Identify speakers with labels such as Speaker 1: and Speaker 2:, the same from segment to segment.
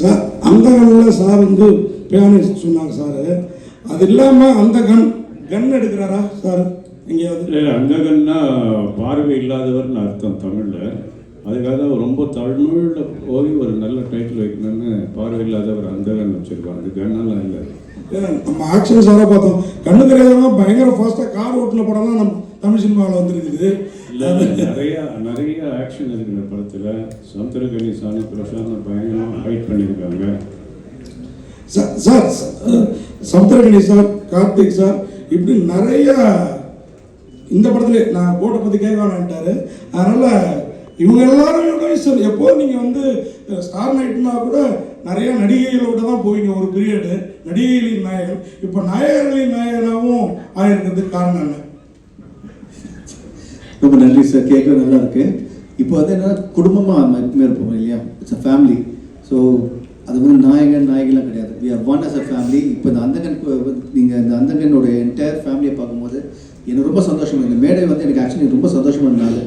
Speaker 1: Sir அந்த கண்ணில் sir வந்து பியானிஸ்ட் சொன்னாங்க சார். அது இல்லாமல் அந்த கன் கன் எடுக்கிறாரா சார்? எங்கேயாவது?
Speaker 2: இல்லை அந்த கண்ணா பார்வை இல்லாதவர்னு அர்த்தம் தமிழில். அதுக்காக தான் ரொம்ப தமிழில் போய் ஒரு நல்ல டைட்டில் வைக்கணும்னு பார்வை இல்லாதவர் அந்த கண் வச்சுருக்கோம் அது கண்ணெல்லாம் இல்லை.
Speaker 1: நம்ம ஆக்ஷன் சாராக பார்த்தோம். கண்ணு தெரியாதவங்க பயங்கர ஃபாஸ்ட்டாக கார் ஓட்டின படம்லாம் நம்ம தமிழ் சினிமாவில் வந்துருக்குது.
Speaker 2: இல்லை நிறைய நிறைய ஆக்ஷன் இருக்கு இந்த படத்தில் சமுத்திரகனி சாமி பிரசாந்த் பயங்கரமாக ஃபைட் பண்ணியிருக்காங்க.
Speaker 1: Sir sir sir Karthik sir இப்படி நிறைய இந்த படத்துல நான் போட்டை பற்றி கேட்க வேணான்ட்டாரு அதனால இவங்க எல்லாரும் சார் எப்போ நீங்கள் வந்து ஸ்டார் நைட்னா கூட நிறைய நடிகைகளோட தான் போவீங்க ஒரு பீரியடு நடிகைகளின் நாயகன். இப்போ நாயகர்களின் நாயகனாகவும் ஆயிருக்கிறதுக்கு காரணம் என்ன?
Speaker 3: ரொம்ப நன்றி சார் கேட்க நல்லா இருக்கு. இப்போ வந்து என்னன்னா குடும்பமாக எப்பவுமே இருப்போம் இல்லையா? இட்ஸ் அ ஃபேமிலி ஸோ அது வந்து நாயகன் நாயகெல்லாம் கிடையாது. We are one as a family இப்போ இந்த அந்தகன் நீங்கள் இந்த அந்தகனோட என்டையர் ஃபேமிலியை பார்க்கும்போது எனக்கு ரொம்ப சந்தோஷம் இந்த மேடை வந்து எனக்கு ஆக்சுவலி ரொம்ப சந்தோஷமாக இருந்தால்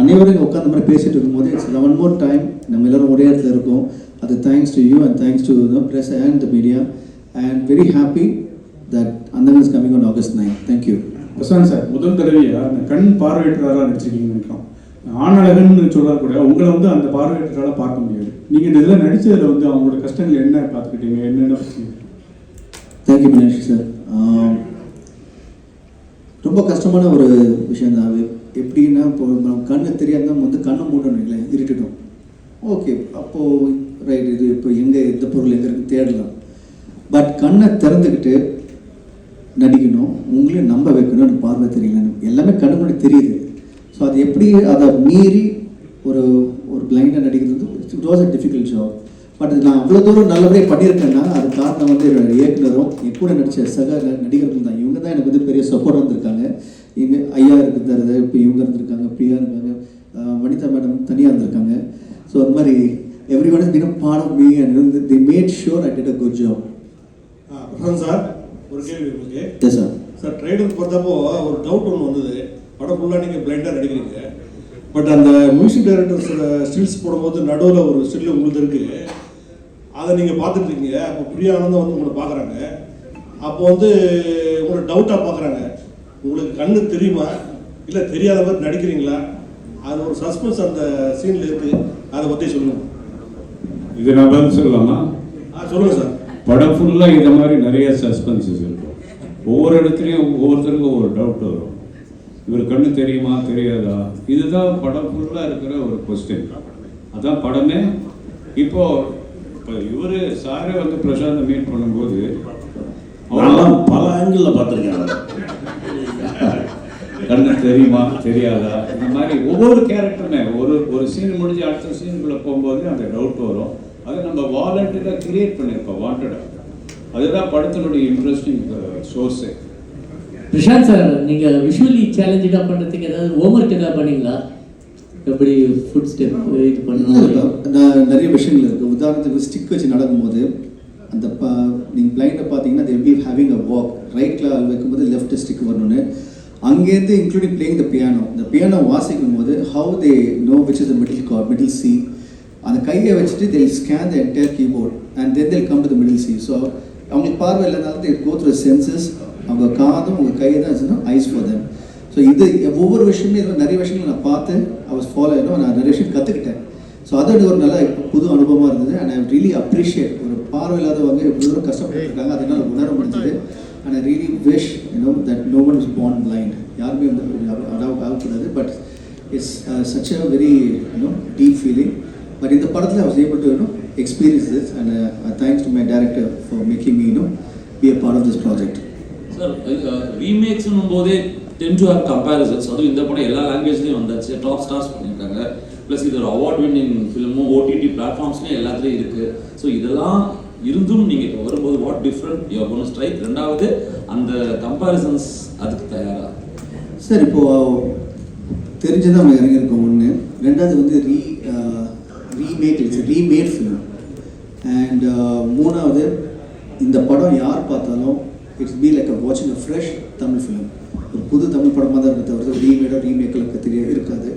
Speaker 3: அனைவரும் இங்கே உட்காந்த மாதிரி பேசிட்டு இருக்கும்போது இட்ஸ் லெவன் மோர் டைம் நம்ம எல்லாரும் ஒரே இடத்துல இருக்கோம். அது thanks to you and thanks to the press and the media and very happy that Andhagan is coming on August nine thank you
Speaker 4: Prashanth sir முதல் தடவையா? அந்த கண் பார்வையற்றவராக நடிச்சிருக்கீங்கன்னு நினைக்கிறோம். ஆணழகன்னு சொல்ல கூட உங்களை வந்து அந்த பார்வையற்றவரால பார்க்க முடியாது. நீங்க இந்த இதில் நடிச்சதுல வந்து அவங்களோட கஷ்டங்கள் என்ன பார்த்துக்கிட்டீங்க? என்னென்ன பத்தி?
Speaker 3: தேங்க்யூ மீனாட்சி சார் ரொம்ப கஷ்டமான ஒரு விஷயம் தான். எப்படின்னா இப்போ நம்ம கண்ணு தெரியாம வந்து கண்ணை மூடணும் இல்லை இருட்டிடும் ஓகே அப்போது ரைட் இது இப்போ எங்கே எந்த பொருள் எங்கே இருக்குன்னு தேடலாம். பட் கண்ணை திறந்துக்கிட்டு நடிக்கணும் உங்களையும் நம்ப வைக்கணும் எனக்கு பார்வை தெரியல எல்லாமே கண்ணு தெரியுது. ஸோ அது எப்படி அதை மீறி ஒரு ஒரு பிளைண்டாக நடிக்கிறது it was a difficult job but நான் அவ்வளோ தூரம் நல்லபடியாக பண்ணியிருக்கேன்னா அது காரணம் வந்து என்னோட இயக்குனரும் என் கூட நடித்த சக ந- நடிகர்கள் தான். இவங்க தான் எனக்கு வந்து பெரிய சப்போர்ட் வந்திருக்காங்க. இவங்க ஐயா இருக்கிறது இப்போ இவங்க இருந்திருக்காங்க பிரியா இருக்காங்க வனிதா மேடம் தனியாக இருந்திருக்காங்க. ஸோ அது மாதிரி everyone is been part of me and they made sure I did a good job
Speaker 5: sir. ஒரு கேள்வி உங்களுக்கு.
Speaker 3: சார்
Speaker 5: சார் ட்ரைலர் பார்த்தப்போ ஒரு டவுட் ஒன்று வந்தது. படம் ஃபுல்லாக நீங்கள் பிளைண்டாக நடிக்கிறீங்க பட் அந்த மியூசிக் டைரக்டர்ஸோட ஸ்டில்ஸ் போடும்போது நடுவில் ஒரு ஸ்டில் உங்களுக்கு இருக்கு. அதை நீங்கள் பார்த்துட்டு இருக்கீங்க அப்போ பிரியா ஆனந்தம் வந்து உங்களை பார்க்குறாங்க. அப்போ வந்து உங்களை டவுட்டாக பார்க்குறாங்க. உங்களுக்கு கண்ணு தெரியுமா? இல்லை தெரியாத மாதிரி நடிக்கிறீங்களா? அது ஒரு சஸ்பென்ஸ் அந்த சீனில் இருக்குது அதை பற்றி சொல்லுங்கள்
Speaker 2: இது நான் பதில் சொல்லலாமா?
Speaker 5: ஆ சொல்லுங்கள் சார்
Speaker 2: படம் ஃபுல்லாக இந்த மாதிரி நிறைய சஸ்பென்சஸ் இருக்கும். ஒவ்வொரு இடத்துலையும் ஒவ்வொருத்தருக்கும் ஒரு டவுட் வரும். இவர் கண்ணு தெரியுமா தெரியாதா? இதுதான் படம் ஃபுல்லாக இருக்கிற ஒரு கொஸ்டின் அதான் படமே. இப்போ இப்போ இவர் சாரே வந்து பிரசாந்தை மீட் பண்ணும்போது
Speaker 6: நான்லாம் பல ஆங்கிளில் பார்த்துருக்கேன்.
Speaker 2: கண்ணு தெரியுமா தெரியாதா? இந்த மாதிரி ஒவ்வொரு கேரக்டருமே ஒரு ஒரு சீன் முடிஞ்சு அடுத்த சீனுக்குள்ளே போகும்போது அந்த டவுட் வரும். அதை நம்ம வாலண்டியராக கிரியேட் பண்ணியிருக்கோம் வாண்டடாக அதுதான் படத்தினுடைய இன்ட்ரெஸ்டிங் சோர்ஸே
Speaker 7: பிரசாந்த் சார் நீங்க விஷுவலி சேலஞ்சா பண்றதுக்கு ஏதாவது ஹோம்ஒர்க் ஏதாவது பண்ணீங்களா? எப்படி ஃபுட் ஸ்டெப் இது பண்ணணும்?
Speaker 3: நான் நிறைய விஷயங்கள் இருக்குது உதாரணத்துக்கு ஸ்டிக் வச்சு நடக்கும்போது அந்த ப நீங்கள் பிளைண்டை பார்த்தீங்கன்னா will be having a walk ரைட்டில் வைக்கும்போது லெஃப்ட் ஸ்டிக் வரணும்னு. அங்கேருந்து இன்க்ளூடிங் பிளேயிங் த பியானோ இந்த பியானோ வாசிக்கும் போது how they know which is the middle card middle C அந்த கையை வச்சுட்டு till scan the entire keyboard and then till come to the middle C so அவங்களுக்கு பார்வை இல்லைனாலும் தே கோ த்ரூ சென்சஸ் அவங்க காதும் உங்கள் கை தான் ஐஸ் ஃபார் them ஸோ இது ஒவ்வொரு விஷயமே இதில் நிறைய விஷயங்கள் நான் பார்த்து I ஃபாலோ ஆகிடும் நான் நிறைய விஷயம் கற்றுக்கிட்டேன் ஸோ அது ஒரு நல்ல புது அனுபவமாக இருந்தது அண்ட் ஐ ரியலி அப்ரிஷியேட் ஒரு பார்வை இல்லாதவங்க எப்படி தூரம் கஷ்டப்பட்டுருக்காங்க அதனால உணர முடிஞ்சது and I really wish you know that no one is born blind யாருமே வந்து அடாப்ட் ஆகக்கூடாது but it's such a very you know deep feeling but இந்த படத்தில் was able to you know experience this and thanks to my director for making me you know be a part of this project
Speaker 8: sir ரீமேக்ஸ்னும் போதே ten to have comparisons அதுவும் இந்த படம் எல்லா லாங்குவேஜ்லேயும் வந்தாச்சு. Top stars பண்ணியிருக்காங்க plus இது ஒரு award winning ஃபிலிமும் ஓடிடி பிளாட்ஃபார்ம்ஸ்லேயும் எல்லாத்துலேயும் இருக்குது ஸோ இதெல்லாம் இருந்தும் நீங்கள் இப்போ வரும்போது what different you one strike ரெண்டாவது அந்த கம்பேரிசன்ஸ் அதுக்கு தயாரா?
Speaker 3: சார் இப்போ தெரிஞ்சுதான் நம்ம இறங்கியிருக்கோம் ஒன்று ரெண்டாவது வந்து re remake it's remade film and மூணாவது இந்த படம் யார் பார்த்தாலும் இட்ஸ் பி லைக் அ வாட்சிங் அ ஃப்ரெஷ் தமிழ் ஃபிலிம் ஒரு புது தமிழ் படமாக தான் இருக்க தவிர ரீமேடோ ரீமேக்கில் தெரிய இருக்காது.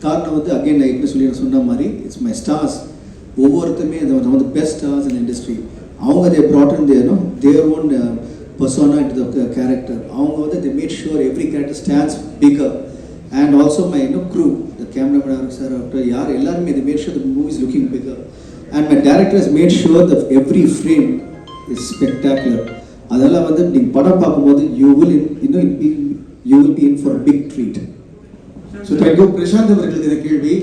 Speaker 3: காரணம் வந்து அகைன் நான் எப்படி சொல்லி சொன்ன மாதிரி இட்ஸ் மை ஸ்டார்ஸ் ஒவ்வொருத்தருமே வந்து பெஸ்ட் ஸ்டார்ஸ் இண்டஸ்ட்ரி அவங்க தே ப்ராட்டன் தேனும் their own persona it the character அவங்க வந்து they made sure every character stands bigger. And also my இன்னும் crew the cameraman sir after யார் எல்லாருமே they made sure the movie is looking bigger. And my director has made sure that every frame is spectacular. அதெல்லாம் வந்து நீங்கள் படம் பார்க்கும்போது you will இன்னும் you will be in for big treat
Speaker 9: so thank you Prashanth அவர்களுக்கு இந்த கேள்வி.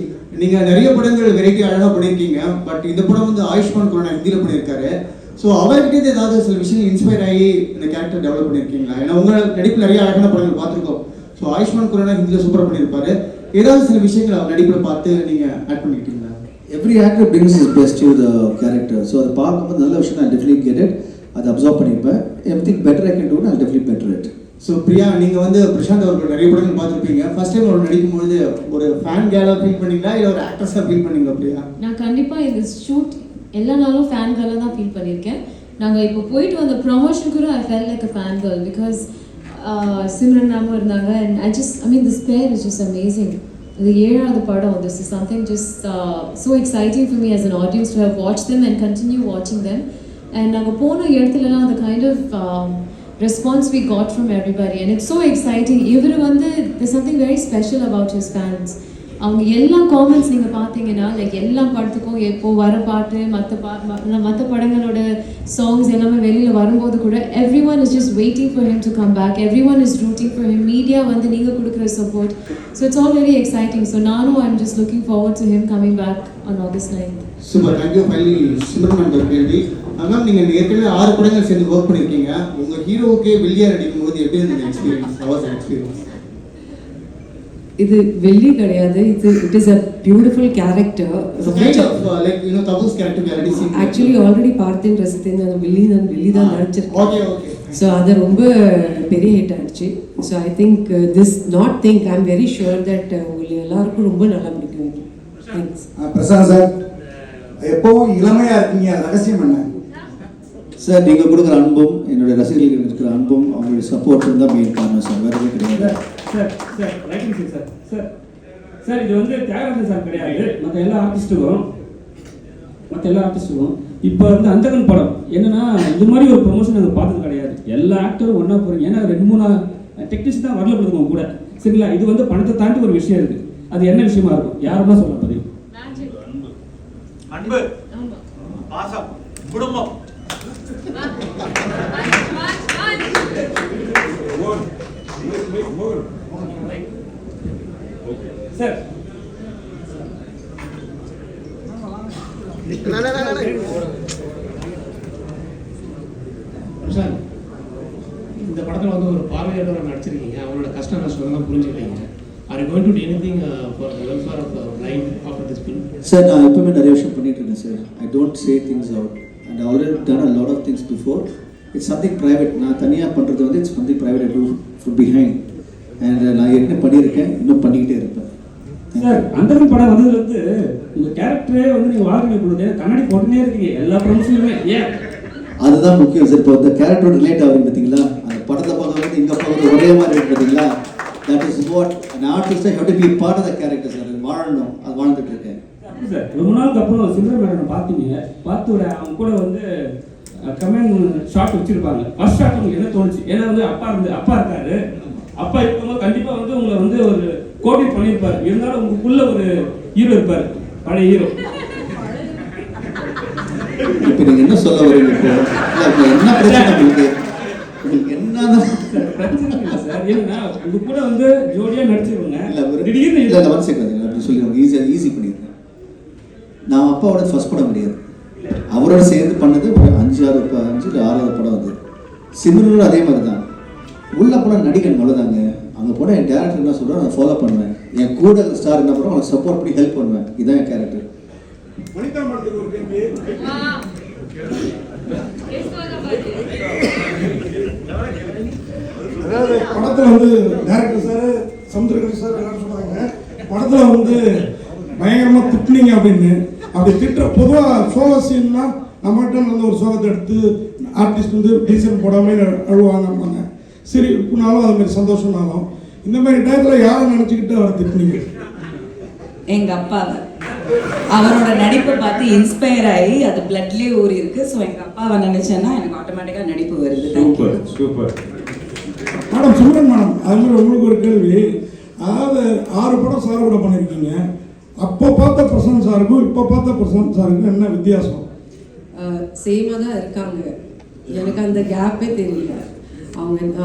Speaker 9: நீங்க நிறைய படங்கள் வெரைட்டி அழகா பண்ணியிருக்கீங்க பட் இந்த படம் வந்து ஆயுஷ்மான் குரானா ஹிந்தியில் பண்ணியிருக்காரு ஸோ அவர்கிட்ட ஏதாவது சில விஷயம் இன்ஸ்பயர் ஆகி இந்த கேரக்டர் டெவலப் பண்ணியிருக்கீங்களா ஏன்னா உங்கள் நடிப்பு நிறைய அழகான படங்கள் பார்த்துருக்கோம். ஸோ ஆயுஷ்மான் குரானா ஹிந்தியில் சூப்பராக பண்ணியிருப்பாரு ஏதாவது சில விஷயங்கள் அவர் நடிப்பில் பார்த்து நீங்க add பண்ணிக்கிட்டீங்களா
Speaker 3: every actor his best to the character. So அதை பார்க்கும்போது நல்ல விஷயம் நான் டெஃபினெட்லி கெட் இட் அதை அப்சர்வ் பண்ணிப்பேன். Every better I can do நான் definitely better it
Speaker 9: so Priya நீங்க வந்து பிரசாந்த் அவர்கள் நிறைய படங்கள் பார்த்துருப்பீங்க. ஃபர்ஸ்ட் டைம் அவர் நடிக்கும்போது ஒரு ஃபேன் கேலா ஃபீல் பண்ணீங்களா? இல்லை ஒரு ஆக்ட்ரஸாக ஃபீல் பண்ணீங்களா பிரியா?
Speaker 10: நான் கண்டிப்பாக இந்த ஷூட் எல்லா நாளும் ஃபேன் கேர்லாக தான் ஃபீல் பண்ணியிருக்கேன். நாங்கள் இப்போ போயிட்டு வந்த ப்ரொமோஷன் கூட I fell like a fan girl because Uh, Simran நாமும் இருந்தாங்க. And I just I mean this pair is just amazing இது ஏழாவது படம் this is something just so exciting for me as an audience to how watch them and continue வாட்சிங் them and நாங்கள் போன இடத்துலலாம் அந்த kind of response we got from everybody and it's so exciting இவர் வந்து there's something very special about his fans. அவங்க எல்லா comments நீங்கள் பார்த்தீங்கன்னா லைக் எல்லா படத்துக்கும் எப்போ வர பாட்டு மற்ற பா மற்ற படங்களோட சாங்ஸ் எல்லாமே வெளியில் வரும்போது கூட every one is just waiting for him to come back every one is rooting for him media வந்து நீங்கள் கொடுக்குற support so it's all very exciting so நானும் I am just looking forward to him coming back on August ninth
Speaker 9: super thank you finally Simran ma'am ஒரு கேள்வி ma'am நீங்கள் ஏற்கனவே ஆறு படங்கள் சேர்ந்து ஒர்க் பண்ணியிருக்கீங்க உங்கள் ஹீரோவுக்கே வில்லியா அடிக்கும் போது எப்படி இருந்தது எக்ஸ்பீரியன்ஸ் ஹவர்ஸ் எக்ஸ்பீரியன்ஸ்
Speaker 11: இது வெள்ளி கிடையாது. இது it is a beautiful character
Speaker 9: kind of like you know Tabu's character already seen
Speaker 11: actually already பார்த்தேன் ரசித்தேன். அந்த வில்லி தான் வில்லி தான் நடிச்சிருக்கேன்.
Speaker 9: ஓகே ஓகே
Speaker 11: ஸோ அது ரொம்ப பெரிய ஹிட் ஆயிடுச்சு. So I think this not think I am very sure that உங்களுக்கு எல்லாருக்கும் ரொம்ப நல்லா பிடிக்கும். தேங்க்ஸ்
Speaker 12: பிரசாந்த் சார் எப்பவும் இளமையா இருக்கீங்க? ரகசியம் என்ன?
Speaker 3: சார் நீங்கள் கொடுக்குற அன்பும் என்னுடைய ரசிகர்களுக்கு இருக்கிற அன்பும் அவங்களுடைய சப்போர்ட்டும் தான் மெயின் காரணம் சார். வேறு கிடையாது.
Speaker 4: Sir sir writing sir sir sir இது வந்து தியாகராஜன் சார் கிடையாது. மற்ற எல்லா ஆர்டிஸ்ட்டுக்கும் மற்ற எல்லா ஆர்டிஸ்ட்டுக்கும் இப்போ வந்து அந்தகன் படம். என்னன்னா இது மாதிரி ஒரு ப்ரொமோஷன் நாங்கள் பார்த்தது கிடையாது. எல்லா ஆக்டரும் ஒன்றா போகிறீங்க ஏன்னா ரெண்டு மூணு டெக்னீஷியன் தான் வரல கொடுங்க கூட. சரிங்களா? இது வந்து பணத்தை தாண்டி ஒரு விஷயம் இருக்குது அது என்ன விஷயமா இருக்கும்? யாருன்னா சொல்லலாம் பதில்
Speaker 6: அன்பு. பாசம். குடும்பம்.
Speaker 4: சார்.
Speaker 13: பிரசாந்த் இந்த படத்தில் வந்து ஒரு பார்வையாளராக நடிச்சிருக்கீங்க. அவங்களோட கஷ்ட நஷ்டம் புரிஞ்சுக்கிட்டீங்க are going to anything for welfare of line after this film
Speaker 3: sir நான் எப்பவுமே நிறைய விஷயம் பண்ணிட்டு இருக்கேன் sir I don't say things out and already done a lot of things before it's something private நான் தனியாக பண்ணுறது வந்து it's something private I do from behind and நான் ஏற்கனவே பண்ணியிருக்கேன்? இன்னும் பண்ணிக்கிட்டே இருப்பேன்.
Speaker 4: சார் அந்தகன் படம் வந்ததுலேருந்து உங்கள் கேரக்டரே வந்து நீங்கள் வாழ்க்கை கொடுத்து கண்ணாடி போட்டுனே இருக்கீங்க. எல்லா ப்ரொமோஷனுமே ஏன்?
Speaker 3: அதுதான் முக்கியம் சார் இப்போ இந்த கேரக்டரோட ரிலேட் ஆகுது பார்த்தீங்களா? அந்த படத்தை பார்க்கும்போது இங்கே பார்க்குறது ஒரே மாதிரி இருக்கு பார்த்தீங்களா? That is what an artist have to be part of the character sir வாழணும். அது வாழ்ந்துட்டு இருக்கேன்.
Speaker 4: சார் ரொம்ப நாளுக்கு அப்புறம் சிந்தர் மேடம் பார்த்தீங்க. பார்த்து அவங்க கூட வந்து கமெண்ட் ஷாட் வச்சிருப்பாங்க. ஃபர்ஸ்ட் ஷாட் உங்களுக்கு என்ன தோணுச்சு? ஏன்னா வந்து அப்பா இருந்து அப்பா இருக்காரு. அப்பா இருக்கும்போது கண்டிப்பாக வந்து உங்களை வந்து ஒரு கோஆர்டினேட் பண்ணியிருப்பாரு. இருந்தாலும் உங்களுக்குள்ள ஒரு ஹீரோ இருப்பார். பழைய ஹீரோ
Speaker 3: இப்போ நீங்கள் என்ன சொல்ல வரீங்க? என்ன பிரச்சனை உங்களுக்கு?
Speaker 4: கூட வந்து ஜோடியாக நடிச்சிருவாங்க. திடீர்னு
Speaker 3: இல்லை ஒன் செகண்ட் அப்படி சொல்லிடுவாங்க ஈஸியாக ஈஸி பண்ணிடுறேன். நான் அப்பாவோட ஃபர்ஸ்ட் படம் கிடையாது. அவரோட சேர்ந்து பண்ணது ஒரு அஞ்சு ஆறு அஞ்சு ஆறாவது படம் அது. சிமிலரும் அதே மாதிரி தான் உள்ள படம் நடிகன் அவ்வளோதாங்க அங்கே போனால் என் டேரக்டர் என்ன சொல்கிறோம் நான் ஃபாலோ பண்ணுவேன். என் கூட ஸ்டார் என்ன பண்ணுறோம் அவனை சப்போர்ட் பண்ணி ஹெல்ப் பண்ணுவேன். இதுதான் என் கேரக்டர்
Speaker 1: அதாவது படத்துல வந்து டேரக்டர் சார் சமுத்திரகர் சார் எல்லாரும் சொன்னாங்க. படத்துல வந்து பயங்கரமா திட்டுனீங்க அப்படின்னு. அப்படி திட்டுற பொதுவா சோக சீன்னா நம்மகிட்ட நல்ல ஒரு சோகத்தை எடுத்து ஆர்டிஸ்ட் வந்து டீசல் போடாம அழுவாங்க சரி இப்பனாலும் அது மாதிரி சந்தோஷம்னாலும் இந்த மாதிரி டயத்துல யாரை நினைச்சுக்கிட்டு அவர் திட்டுனீங்க?
Speaker 11: எங்கள் அப்பாவை.
Speaker 14: அவரோட நடிப்பை பார்த்து இன்ஸ்பயர் ஆகி அது பிளட்லேயே ஊறி இருக்கு ஸோ எங்கள் அப்பாவை நினைச்சேன்னா எனக்கு ஆட்டோமேட்டிக்காக நடிப்பு வருது.
Speaker 2: Super super.
Speaker 1: Madam Simran madam அது மாதிரி உங்களுக்கு ஒரு கேள்வி. அதாவது ஆறு படம் சார் கூட பண்ணியிருக்கீங்க அப்போ பார்த்த பிரசாந்த் சாருக்கும் இப்போ பார்த்த பிரசாந்த் சாருக்கும் என்ன வித்தியாசம்?
Speaker 11: சேமாக தான் இருக்காங்க. எனக்கு அந்த கேப்பே தெரியல. அவங்க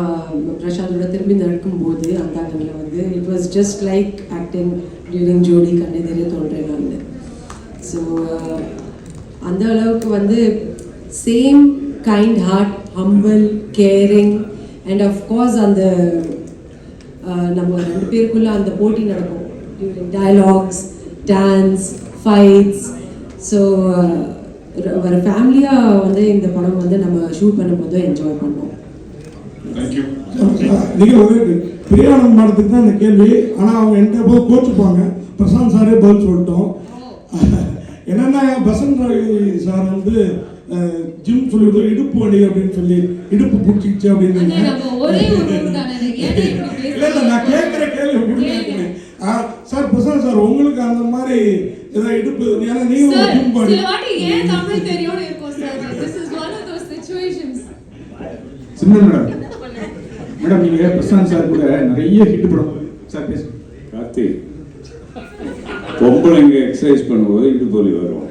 Speaker 11: பிரசாந்தோட திரும்பி நடக்கும்போது அந்த ஆங்கிளில் வந்து it was just like acting during ஜோடி கண்ணு தெரிய தோன்றேன் நான் ஸோ அந்த அளவுக்கு வந்து same kind hard humble caring and course அந்த நம்ம ரெண்டு பேருக்குள்ள அந்த போட்டி நடக்கும். During dialogues dance fights so ஒரு ஃபேமிலியாக வந்து இந்த படம் வந்து நம்ம ஷூட் பண்ணும்போது என்ஜாய் பண்ணோம்
Speaker 1: நீங்கள் ஒரு பிரியானந்த் மேடத்துக்கு தான் இந்த கேள்வி. ஆனால் அவங்க என்கிட்ட போய் கோச்சுப்பாங்க. பிரசாந்த் சாரே பதில் சொல்லிட்டோம். என்னென்னா பசந்த் ரவி சார் வந்து ஜிம் சொல்லிட்டு இடுப்பு வலி அப்படின்னு சொல்லி இடுப்பு பிடிச்சிக்கிச்சு அப்படின்னு
Speaker 10: ஒரே ஒரு
Speaker 1: இல்ல இல்ல நான் கேட்குற கேள்வி சார் பிரசாந்த் சார் உங்களுக்கு அந்த மாதிரி ஏதாவது இடுப்பு ஏன்னா
Speaker 10: sir
Speaker 1: gym
Speaker 10: situations
Speaker 12: Simran madam madam நீங்க பிரசாந்த் சார் கூட நிறைய ஹிட் படம் சார் பேசுங்க.
Speaker 2: கார்த்திக் பொம்பளைங்க எக்ஸசைஸ் பண்ணும்போது இடுப்பு வலி வரும்.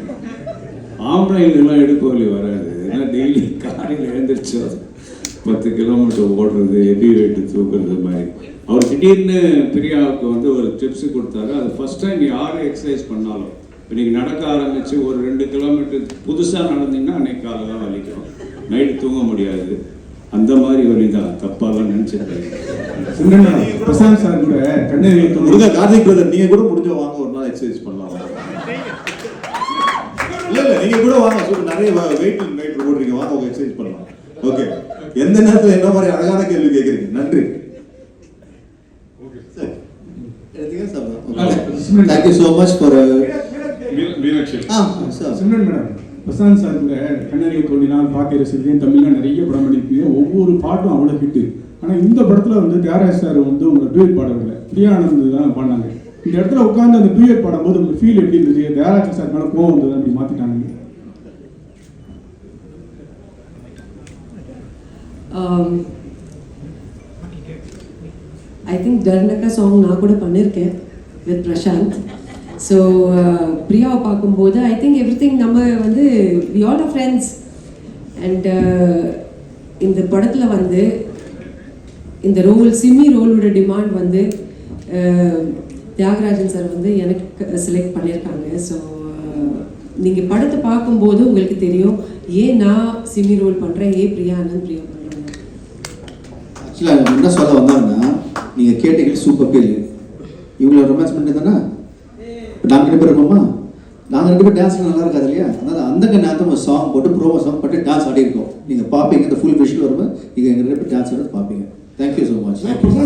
Speaker 2: ஆம்பளைங்கெல்லாம் இடுப்பு வலி வராது. ஏன்னா டெய்லி காலையில் எழுந்திரிச்சு பத்து கிலோமீட்டர் ஓடுறது ஹெவி வெயிட்டு தூக்குறது மாதிரி. அவர் திடீர்னு பிரியாவுக்கு வந்து ஒரு டிப்ஸ் கொடுத்தாரு. அது ஃபர்ஸ்ட் டைம் யார் எக்ஸசைஸ் பண்ணாலும். இப்போ நீங்கள் நடக்க ஆரம்பித்து ஒரு ரெண்டு கிலோமீட்டர் புதுசாக நடந்தீங்கன்னா அன்னைக்கு காலெல்லாம் வலிக்கும். நைட்டு தூங்க முடியாது. அந்த மாதிரி வலி தான் தப்பாலாம் நினச்சிருக்கேன்
Speaker 12: பிரசாந்த் சார் கூட கண்ணெறி
Speaker 3: முருகா கார்த்திக் பிரதர் நீங்க கூட முடிஞ்ச வாங்க ஒரு நாள் எக்ஸசைஸ் பண்ணலாம். இல்ல இல்ல நீங்க கூட வாங்க சூப்பர் நிறைய வெயிட் வெயிட் போடுறீங்க வாங்க உங்க எக்ஸசைஸ் பண்ணலாம். ஓகே எந்த நேரத்துல என்ன மாதிரி அழகான கேள்வி கேக்குறீங்க நன்றி. Thank you so much for
Speaker 2: Meenakshi.
Speaker 3: Ah sir.
Speaker 12: Simran madam. Prashanth sir கூட கண்ணறிய தோண்டினால் பாக்கிய ரசிகன் தமிழ்ல நிறைய படம் பண்ணியிருக்கீங்க ஒவ்வொரு பாட்டும் அவ்வளோ ஹிட்டு ஆனால் இந்த படத்தில் வந்து தியாகராஜ் சார் வந்து உங்களை டூயட் பாடவில்லை. பிரியானந்த் தான் பாடினாங்க. இந்த இடத்துல உட்காந்து அந்த டூயட் பாடும்போது உங்களுக்கு ஃபீல் எப்படி இருந்துச்சு தியாகராஜ் சார் மேலே கோவம் வந்தது? அப்படி மாற்றிட்டாங்க
Speaker 11: ஐ திங்க் டர்னக்கா சாங் நான் கூட பண்ணியிருக்கேன் வித் பிரசாந்த். ஸோ பிரியாவை uh, பார்க்கும்போது ஐ திங்க் எவ்ரி திங் நம்ம வந்து we all are friends and இந்த படத்தில் வந்து இந்த ரோல் சிமி ரோலோட டிமாண்ட் வந்து uh, தியாகராஜன் சார் வந்து எனக்கு செலக்ட் பண்ணியிருக்காங்க. ஸோ uh, நீங்கள் படத்தை பார்க்கும்போது உங்களுக்கு தெரியும் ஏன் நான் சிமி ரோல் பண்ணுறேன் ஏன் பிரியா ஆனந்த் பிரியா பண்ணுறேன்
Speaker 3: ஆக்சுவலாக என்ன சொல்ல வந்தாங்கன்னா நீங்கள் கேட்டீங்க சூப்பர் கேள்வி இவ்வளோ ரொமான்ஸ் பண்ணி தானே நாங்கள் ரெண்டு பேர் இருக்கோமா? நாங்கள் ரெண்டு பேர் டான்ஸ் நல்லா இருக்காது இல்லையா? அதாவது அந்த நேரத்தை ஒரு சாங் போட்டு ப்ரோமோ சாங் போட்டு டான்ஸ் ஆடி இருக்கோம். நீங்கள் பார்ப்பீங்க இந்த ஃபுல் விஷயம் வரும்போது நீங்கள் எங்கள் ரெண்டு பேர் டான்ஸ் ஆடுறது பார்ப்பீங்க தேங்க்யூ ஸோ மச்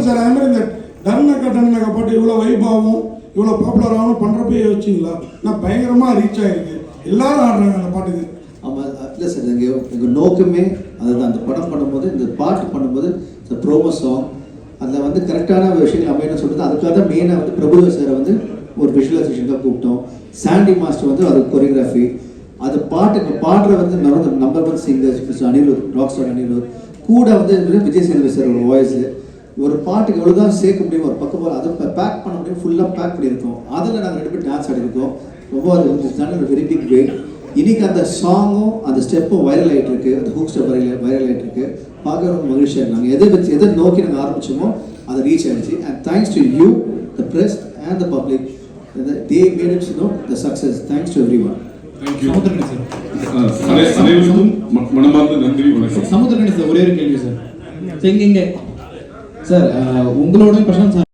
Speaker 1: சார் அதே மாதிரி இந்த டர்னக்கா டர்னக்கா பாட்டு இவ்வளோ வைபாவும் இவ்வளோ பாப்புலர் ஆகணும் பண்ணுறப்பே யோசிச்சிங்களா? நான் பயங்கரமாக ரீச் ஆயிருக்கு. எல்லாரும் ஆடுறாங்க அந்த பாட்டுக்கு
Speaker 3: ஆமாம் இல்லை சார் எங்கள் எங்கள் நோக்கமே அதுதான். அந்த படம் பண்ணும்போது இந்த பாட்டு பண்ணும்போது இந்த ப்ரோமோ சாங் அதில் வந்து கரெக்டான விஷயங்கள் அமையணும்னு சொல்லிட்டு அதுக்காக தான் மெயினாக வந்து பிரபுதேவ சாரை வந்து ஒரு விஷுவலைசேஷனுக்காக கூப்பிட்டோம். சாண்டி மாஸ்டர் வந்து அது கொரியோகிராஃபி அது பாட்டுக்கு பாடுற வந்து number one singer mister Anirudh rock star Anirudh கூட வந்து விஜய் சேதுபதி சார் ஒரு வாய்ஸ் ஒரு பாட்டுக்கு எவ்வளோதான் சேர்க்க முடியும் ஒரு பக்கம் போல அதை பேக் பண்ண முடியும் ஃபுல்லாக பேக் பண்ணியிருக்கோம். அதில் நாங்கள் ரெண்டு பேரும் டான்ஸ் ஆடிருக்கோம் ரொம்ப அது வெரி பிக் வே இன்றைக்கி அந்த சாங்கும் அந்த ஸ்டெப்பும் வைரல் ஆகிட்டு இருக்கு. அந்த ஹூக் ஸ்டெப் வைரல் வைரல் ஆகிட்டு இருக்கு. பார்க்க ரொம்ப மகிழ்ச்சியாக இருந்தாங்க நாங்கள் எதை வச்சு எதை நோக்கி நாங்கள் ஆரம்பிச்சோமோ அதை ரீச் ஆகிடுச்சு and thanks to you the press and the public they made it's no the success thanks to every one
Speaker 13: Samuthirakani sir
Speaker 2: அனைவருக்கும் மனமார்ந்த நன்றி வணக்கம்.
Speaker 13: சமுத்திரகணி சார் ஒரே ஒரு கேள்வி சார் இங்க சார் உங்களோட பிரசாந்த் சார்